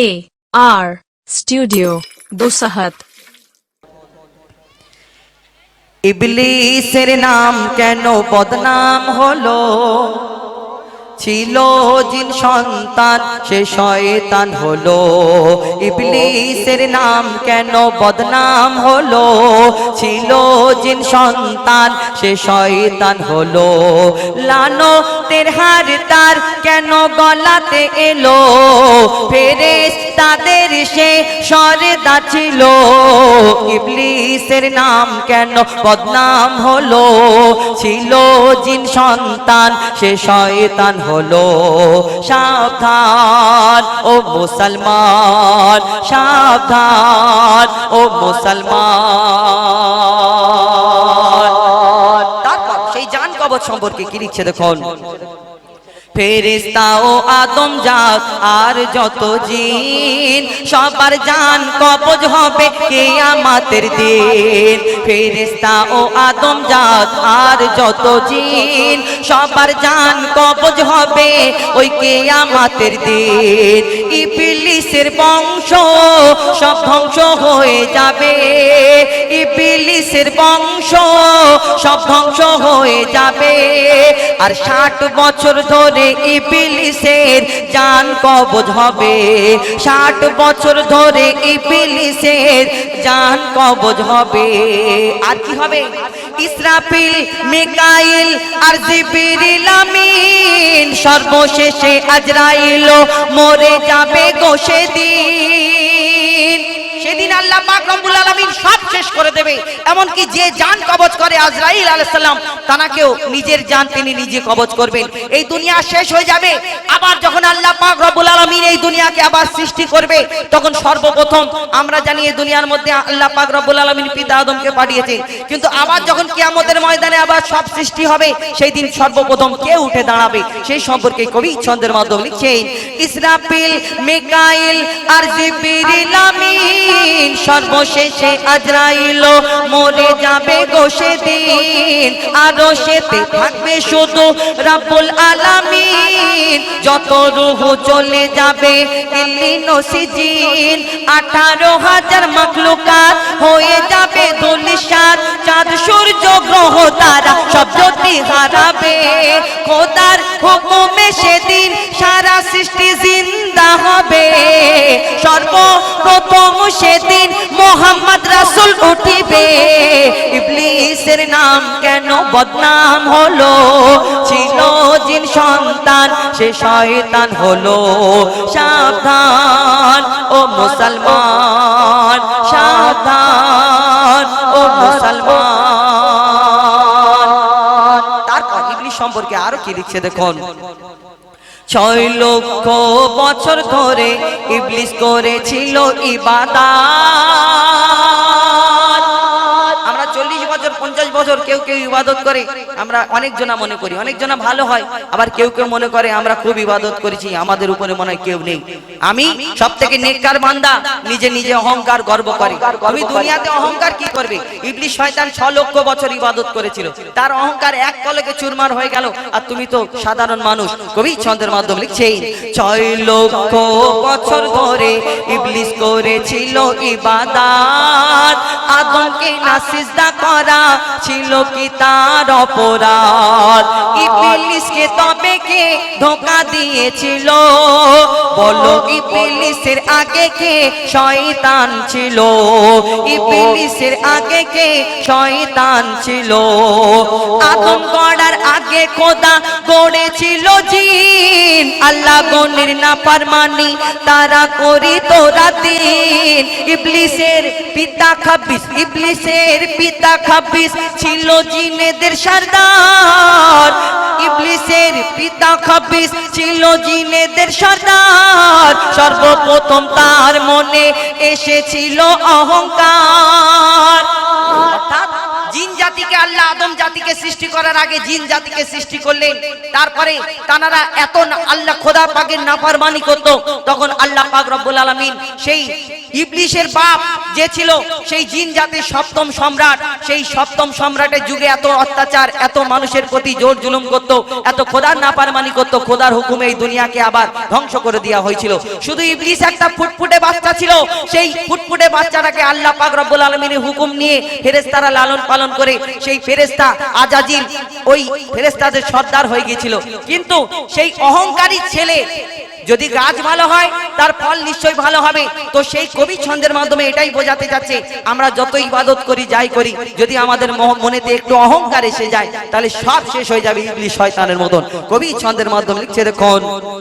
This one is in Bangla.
এ আর স্টুডিও দুসাহাত ইবলিসের নাম কেন বদনাম হলো? ছিল জিন সন্তান, সে শয়তান হলো। ইবলিসের নাম কেন বদনাম হলো? ছিল জিন সন্তান, সে শয়তান হলো। লানো তের হার তার কেন গলাতে এলো? সে সরেদা ছিল ইবলিসের নাম কেন বদনাম হলো? ছিল জিন সন্তান, সে শয়তান হলো। সাবধান ও মুসলমান, সাবধান ও মুসলমান। সেই জান কবচ সম্পর্কে কি লিখছে দেখুন? ফেরিস্তা ও আদম জাত আর যত জিন, সবার জান কবজ হবে কেয়ামাতের দিন। ফেরিস্তা ও আদম জাত আর যত জিন, সবার জান কবজ হবে ওই কেয়ামাতের দিন। ইবলিসের বংশ সব ধ্বংস হয়ে যাবে। ইবলিসের বংশ সব ধ্বংস হয়ে যাবে। আর ষাট বছর ধরে ইবলিসের জান কবজ হবে। ষাট বছর ধরে ইবলিসের জান কবজ হবে। আর কি হবে? ইসরাফিল, মিকাইল আর জিবরিল আমিন সর্বশেষে আজরাইল মরে যাবে গো সেদিন সেদিন। আল্লাহ পাক রব্বুল আলামিন সব শেষ করে দেবে। এমনকি যে জান কবজ করে আজরাইল আলাইহিস সালাম, তানাকেও নিজের জান তিনি নিজে কবজ করবেন। এই দুনিয়া শেষ হয়ে যাবে। আবার যখন আল্লাহ পাক রব্বুল আলামিন এই দুনিয়াকে আবার সৃষ্টি করবে, তখন সর্বপ্রথম আমরা জানি এই দুনিয়ার মধ্যে আল্লাহ পাক রব্বুল আলামিন পিতা আদমকে পাঠিয়েছেন কিন্তু আবার যখন কিয়ামতের ময়দানে আবার সব সৃষ্টি হবে, সেই দিন সর্বপ্রথম কে উঠে দাঁড়াবে? সেই সম্পর্কে কবি ছন্দের মাধ্যমে লিখছেন, ইসরাফিল, মিকাইল আর জিবরিল আমিন। সর্বশেষে আজরাইল মরে যাবে গো সেদিন। আরও সেতে থাকবে শুধু রাব্বুল আলামিন। যত রুহ চলে যাবে আঠারো হাজার মাখলুকাত হয়ে যাবে ধুলিসাত চাঁদ সূর্য গ্রহ তারা সব জ্যোতি হারাবে খোদার হুকুমে সেদিন সারা সৃষ্টি জিন্দা হবে। সর্বপ্রথম সেদিন মোহাম্মদ রাসুল উঠিবে। ইবলিসের নাম কেন বদনাম হলো? ছিল জিন সন্তান, সে শয়তান হলো। সাবধান, ও মুসলমান, সাবধান। সম্পর্কে আরও কি লিখছে দেখুন? ছয় লক্ষ বছর ধরে ইবলিস করেছিল ইবাদাত। বছর কেউ কেউ ইবাদত করে, আমরা অনেক জনা মনে করি, অনেক জনা ভালো হয়, আবার কেউ কেউ মনে করে আমরা খুব ইবাদত করেছি, আমাদের উপরে মনে কেউ নেই। আমি সব থেকে নেককার বান্দা, নিজে নিজে অহংকার গর্ব করে। আমি দুনিয়াতে অহংকার কি করবে? ইবলিস শয়তান ছ লক্ষ বছর ইবাদত করেছিল। তার অহংকার এক কলকে চুরমার হয়ে গেল, আর তুমি তো সাধারণ মানুষ। কবি ছন্দের মাধ্যমে লিখছেন, ছয় লক্ষ বছর ধরে ইবলিস করেছিল ইবাদাত। আদমকে না সিজদা করা ছিল কি তার অপরাধ? ইবলিসকে তবে কে ধোকা দিয়েছিল? বলো, ইবলিসের আগে কে শয়তান ছিল? ইবলিসের আগে কে শয়তান ছিল? আদম করার আগে খোদা গড়েছিল জিন। আল্লাহ গনের না পারমানি তারা করি তোরা ইবলিসের পিতা খাবিস, ইবলিসের পিতা খাবিস ছিল জিনেদের সর্দার। ইবলিসের পিতা খাবিস ছিল জিনেদের সর্দার। সর্বপ্রথম তার মনে এসেছিল অহংকার। অর্থাৎ জিন জাতিকে আল্লাহ আদম জাতিকে সৃষ্টি করার আগে জিন জাতিকে সৃষ্টি করলেন। তারপরে তানারা এত আল্লাহ খোদা পাকের নাফরমানি করত, তখন আল্লাহ পাক রব্বুল আলামিন সেই ইবলিশের বাপ যে ছিল, সেই জিন জাতির সপ্তম সম্রাট, সেই সপ্তম সম্রাটের যুগে এত অত্যাচার, এত মানুষের প্রতি জোর জুলুম করত, এত খোদার নাপারমানি করত, খোদার হুকুমে এই দুনিয়াকে আবার ধ্বংস করে দেওয়া হয়েছিল। শুধু ইবলিশ একটা ফুটফুটে বাচ্চা ছিল, সেই ফুটফুটে বাচ্চাটাকে আল্লাহ পাক রব্বুল আলমিনের হুকুম নিয়ে ফেরেস্তারা লালন পালন করে, সেই ফেরেস্তা আজাজিল ওই ফেরেস্তাদের সর্দার হয়ে গিয়েছিল। কিন্তু সেই অহংকারী ছেলে যদি গাছ ভালো হয়, তার ফল নিশ্চয়ই ভালো হবে। তো সেই কবি ছন্দের মাধ্যমে এটাই বোঝাতে যাচ্ছে আমরা যত ইবাদত করি, যাই করি, যদি আমাদের মনেতে একটু অহংকার এসে যায়, তাহলে সব শেষ হয়ে যাবে ইবলিশ শয়তানের মতন। কবি ছন্দের মাধ্যমে লিখছে, দেখুন